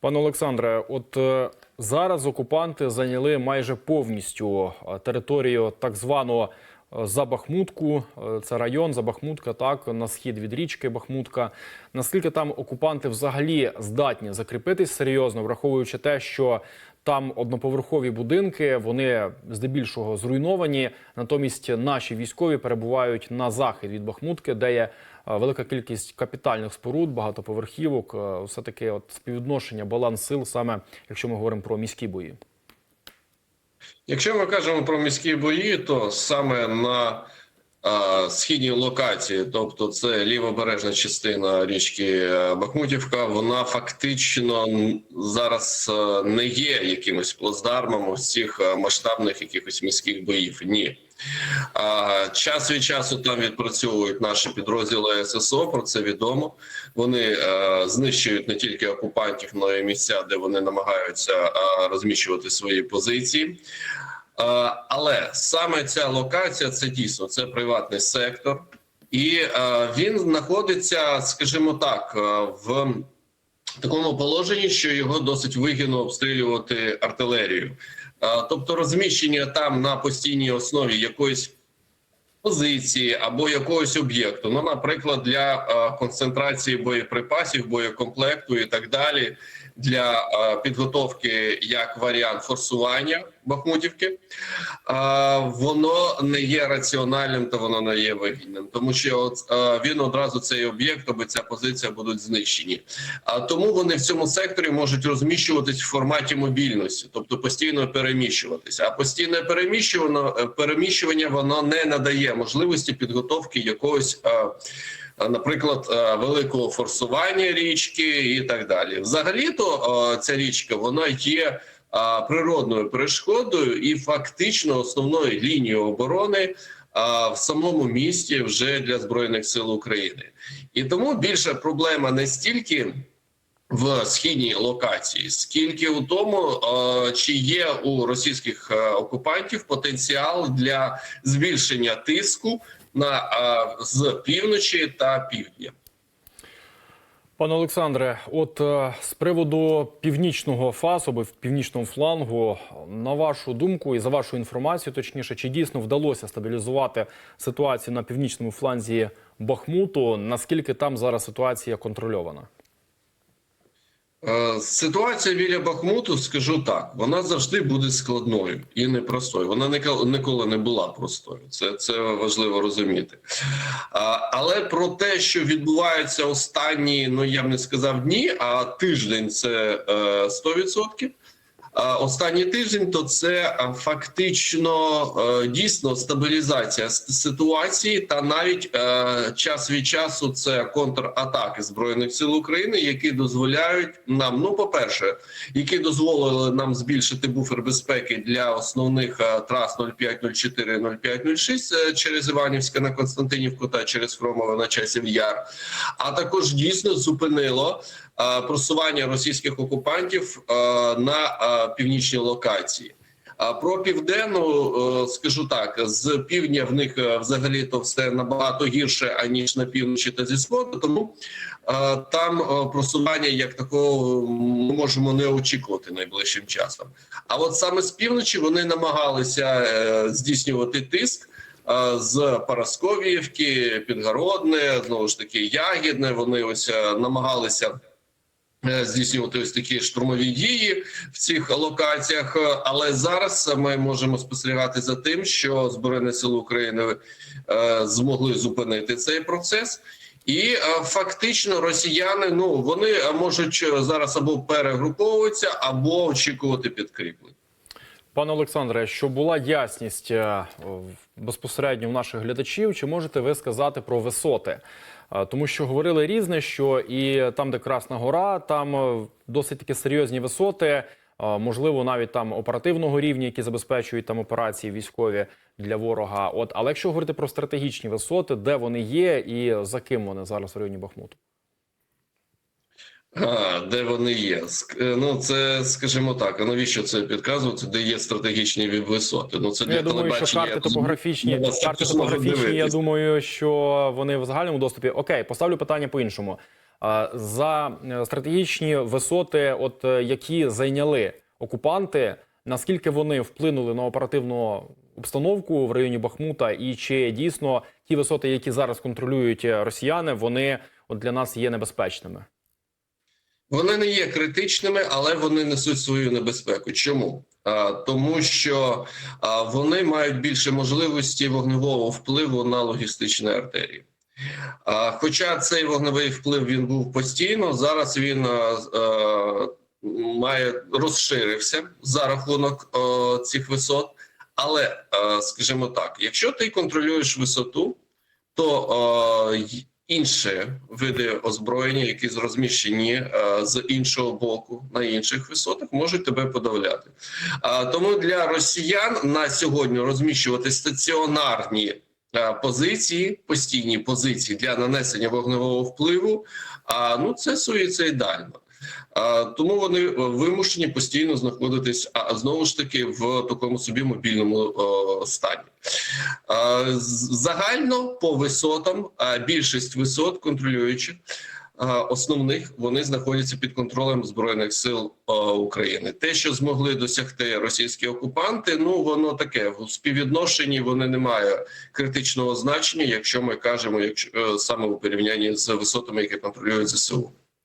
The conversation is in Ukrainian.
Пане Олександре, от е, зараз окупанти зайняли майже повністю е, територію так званого е, Забахмутку. Це район Забахмутка, так на схід від річки Бахмутка. Наскільки там окупанти взагалі здатні закріпитись серйозно, враховуючи те, що там одноповерхові будинки, вони здебільшого зруйновані. Натомість наші військові перебувають на захід від Бахмутки, де є е, велика кількість капітальних споруд, багатоповерхівок. Е, Все таки, от співвідношення, баланс сил, саме якщо ми говоримо про міські бої. Якщо ми кажемо про міські бої, то саме на східній локації, тобто це лівобережна частина річки е, Бахмутівка, вона фактично зараз е, не є якимось плацдармом е, масштабних якихось міських боїв. Ні. Час від часу там відпрацьовують наші підрозділи ССО. Про це відомо. Вони е, знищують не тільки окупантів, але й місця, де вони намагаються е, розміщувати свої позиції. Але саме ця локація це дійсно це приватний сектор, і е, він знаходиться, скажімо так, е, в такому положенні, що його досить вигідно обстрілювати артилерією. Е, Тобто, розміщення там на постійній основі якоїсь позиції або якогось об'єкту, ну, наприклад, для концентрації боєприпасів, боєкомплекту і так далі, для підготовки як варіант форсування Бахмутівки, е, воно не є раціональним та воно не є вигідним, тому що от, е, він одразу цей об'єкт або ця позиція будуть знищені. А тому вони в цьому секторі можуть розміщуватись в форматі мобільності, тобто постійно переміщуватися. А постійне переміщування, переміщування воно не надає можливості підготовки якогось. е, е, Наприклад, е, великого форсування річки і так далі. Взагалі-то е, ця річка вона є природною перешкодою і фактично основною лінією оборони в самому місті вже для збройних сил України. І тому більша проблема не стільки в східній локації, скільки у тому, чи є у російських е, окупантів потенціал для збільшення тиску на з півночі та півдня. Пане Олександре, от е, з приводу північного фасу або північного флангу, на вашу думку і за вашу інформацію, точніше, чи дійсно вдалося стабілізувати ситуацію на північному фланзі Бахмуту? Наскільки там зараз ситуація контрольована? Е, Ситуація біля Бахмуту, скажу так, вона завжди буде складною і непростою. Вона ніко- ніколи не була простою. Це, це важливо розуміти. Але про те, що відбувається останні, ну я б не сказав дні, а тиждень це е, 100%. Останній тиждень то це фактично е, дійсно стабілізація ситуації, та навіть е, час від часу це контратаки збройних сил України, які дозволяють нам, ну по перше, які дозволили нам збільшити буфер безпеки для основних е, трас 0504, 0506 е, через Іванівське на Константинівку та через Хромове на часів Яр, а також дійсно зупинило просування російських окупантів е, на е, північній локації. А про південну е, скажу так: з півдня в них е, взагалі то все набагато гірше аніж на півночі та зі сходу. Тому е, там е, просування як такого ми можемо не очікувати найближчим часом. А от саме з півночі вони намагалися е, здійснювати тиск. е, З Парасковіївки, Підгородне, знову ж таки Ягідне. Вони ось е, намагалися е, здійснювати ось такі штурмові дії в цих локаціях. Е, Але зараз ми можемо спостерігати за тим, що Збройні Сили України е, змогли зупинити цей процес. І е, фактично росіяни ну вони е, можуть е, зараз або перегруповуватися, або очікувати підкріплень. Пане Олександре, щоб була ясність е, в- безпосередньо у наших глядачів, чи можете ви сказати про висоти? Тому що говорили різне, що і там, де Красна Гора, там е, досить таки серйозні висоти, можливо, навіть там оперативного рівня, які забезпечують там операції військові для ворога. От, але якщо говорити про стратегічні висоти, де вони є і за ким вони зараз в районі Бахмуту? А, де вони є? Е, Ну це скажімо так. А навіщо це підказувати? Де є стратегічні висоти? Ну це Ну, для я думаю, що карти топографічні, Ну, карти топографічні. Я думаю, що вони в загальному доступі. Окей, поставлю питання по іншому. За е, стратегічні висоти, от е, які зайняли окупанти, наскільки вони вплинули на оперативну обстановку в районі Бахмута, і чи дійсно ті висоти, які зараз контролюють росіяни, вони от для нас є небезпечними? Вони не є критичними, але вони несуть свою небезпеку. Чому? Тому що вони мають більше можливості вогневого впливу на логістичні артерії. Хоча цей вогневий вплив він був постійно, зараз він має розширився за рахунок цих висот. Але, скажімо так, якщо ти контролюєш висоту, то інші види озброєння, які розміщені е, з іншого боку на інших висотах, можуть тебе подавляти. Тому для росіян на сьогодні розміщувати стаціонарні е, позиції, постійні позиції для нанесення вогневого впливу. А ну це суїцидально. Тому вони е, вимушені постійно знаходитись, а знову ж таки в такому собі мобільному е, стані. Загально по висотам більшість висот контролюючих основних вони знаходяться під контролем збройних сил України. Те, що змогли досягти російські окупанти, ну воно таке в співвідношенні. Вони не мають критичного значення, якщо ми кажемо, якщо е, саме у порівнянні з висотами, які контролюють ЗСУ.